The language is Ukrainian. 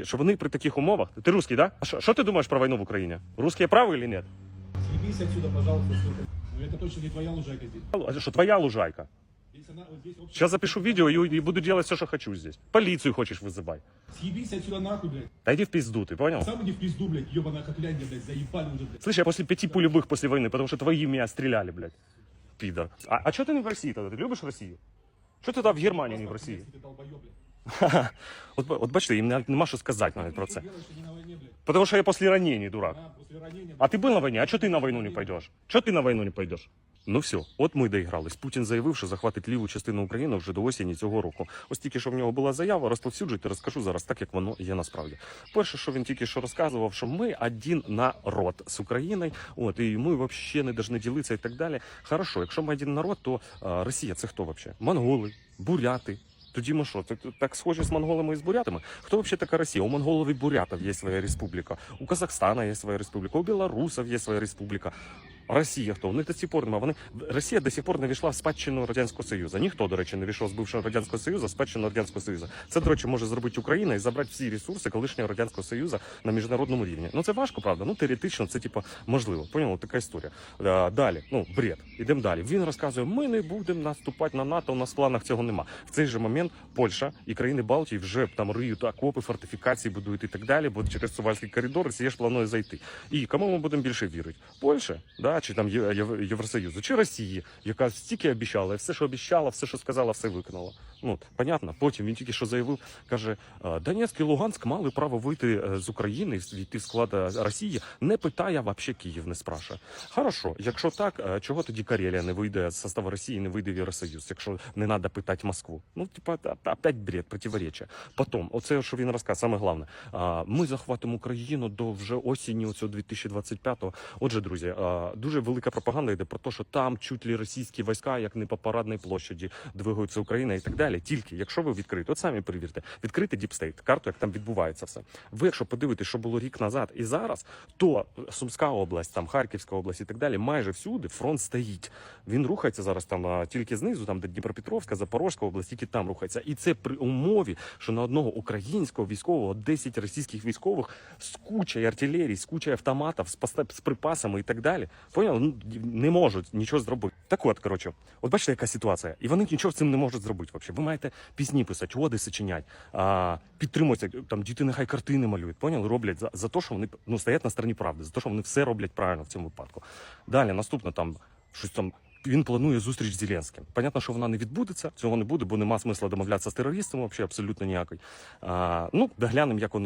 русські, що вони при таких умовах. Ти русський, да? А що, що ти думаєш про війну в Україні? Русські праві чи ні? Съебись отсюда, пожалуйста, сука. Ну это точно не твоя лужайка здесь. А що твоя лужайка? Здесь она, вот здесь общая- Сейчас запишу видео и, и буду делать все, что хочу здесь. Полицию хочешь вызывай. Съебись отсюда нахуй, блядь. Да иди в пизду, ты понял? Сам иди в пизду, блядь, ебаная котлянья, блядь, заебали уже, блядь. Слышь, я после пяти пулевых после войны, потому что твои меня стреляли, блядь. Пидор. А, а что ты не в России тогда? Ты любишь Россию? Что ты тогда в Германии, не в России? Ты долбоёб, блядь. От, ба- от бачите, їм навіть нема що сказати навіть про Ты це. делаешь, что не на войне, блядь. Потому что я после ранений, дурак. А, после ранения, А ты был на войне? А что ты на войну не пойдешь? Что ты на войну не пойдеш? Ну все, от ми доігрались. Путін заявив, що захватить ліву частину України вже до осені цього року. Ось тільки що в нього була заява, розповсюджуйте, розкажу зараз так, як воно є насправді. Перше, що він тільки що розказував, що ми один народ з Україною, от і ми взагалі не повинні ділитися і так далі. Хорошо, якщо ми один народ, то а, Росія це хто взагалі? Монголи, буряти. тоді ми що, так, так схожі з монголами і з бурятами? Хто взагалі така Росія? У монголів і бурятів є своя республіка, у Казахстана є своя республіка, у білорусів є своя республіка. Росія хто? Вони до сих пор нема. Вони Росія до сих пор не війшла в спадщину радянського союзу. Ніхто, до речі, не війшов з бившого радянського союзу спадщину радянського союзу. Це, до речі, може зробити Україна і забрати всі ресурси колишнього радянського союзу на міжнародному рівні. Ну це важко, правда. Ну теоретично це типу можливо. Поняли? Така історія. Е, Далі, ну бред. Ідемо далі. Він розказує: ми не будемо наступати на НАТО. У нас в планах цього нема. В цей же момент Польща і країни Балтії вже там риють окопи, фортифікації будують і так далі. Бо через Сувальський коридор Росія ж планує зайти. І кому ми будемо більше вірити? Польща, да, чи там Євросоюзу, чи Росії, яка стільки обіцяла, все, що обіцяла, все, що сказала, все виконала. Ну понятно. Потім він тільки що заявив, каже: «Е, Донецьк і Луганськ мали право вийти е, з України війти в склад е, Росії. Не питає вообще Київ, не спрашує. Хорошо, якщо так, чого тоді Карелія не вийде з составу Росії, не вийде в Євросоюз, якщо не треба питати Москву? Ну, типа, опять бред, противоречия. Потім, оце, що він розказав, саме головне, ми захватимо Україну до вже осені цього 2025-го. Отже, друзі, а, дуже велика пропаганда йде про те, що там чуть ли російські війська, як не по парадній площаді, двигаються Україна і так далі. Тільки якщо ви відкрите, от самі перевірте, відкрите діпстейт, карту, як там відбувається все. Ви, якщо подивитесь, що було рік назад і зараз, то Сумська область, там Харківська область і так далі, майже всюди фронт стоїть. Він рухається зараз там тільки знизу, там де Дніпропетровська, Запорозька область, тільки там рухається. І це при умові, що на одного українського військового 10 російських військових з кучою артилерії, з кучою автоматів, з припасами і так далі. Поняв? Ну, не можуть нічого зробити. Так от, коротше, от бачите, яка ситуація. І вони нічого з цим не можуть зробити. Взагалі. Ви маєте пісні писати, оди сочинять, підтримуються, там діти нехай картини малюють, поняли? Роблять за, за те, що вони ну, стоять на стороні правди, за те, що вони все роблять правильно в цьому випадку. Далі, наступне там щось там. Він планує зустріч з Зеленським. Понятно, що вона не відбудеться, цього не буде, бо нема смисла домовлятися з терористами, взагалі абсолютно ніякої. А, ну, доглянемо, як воно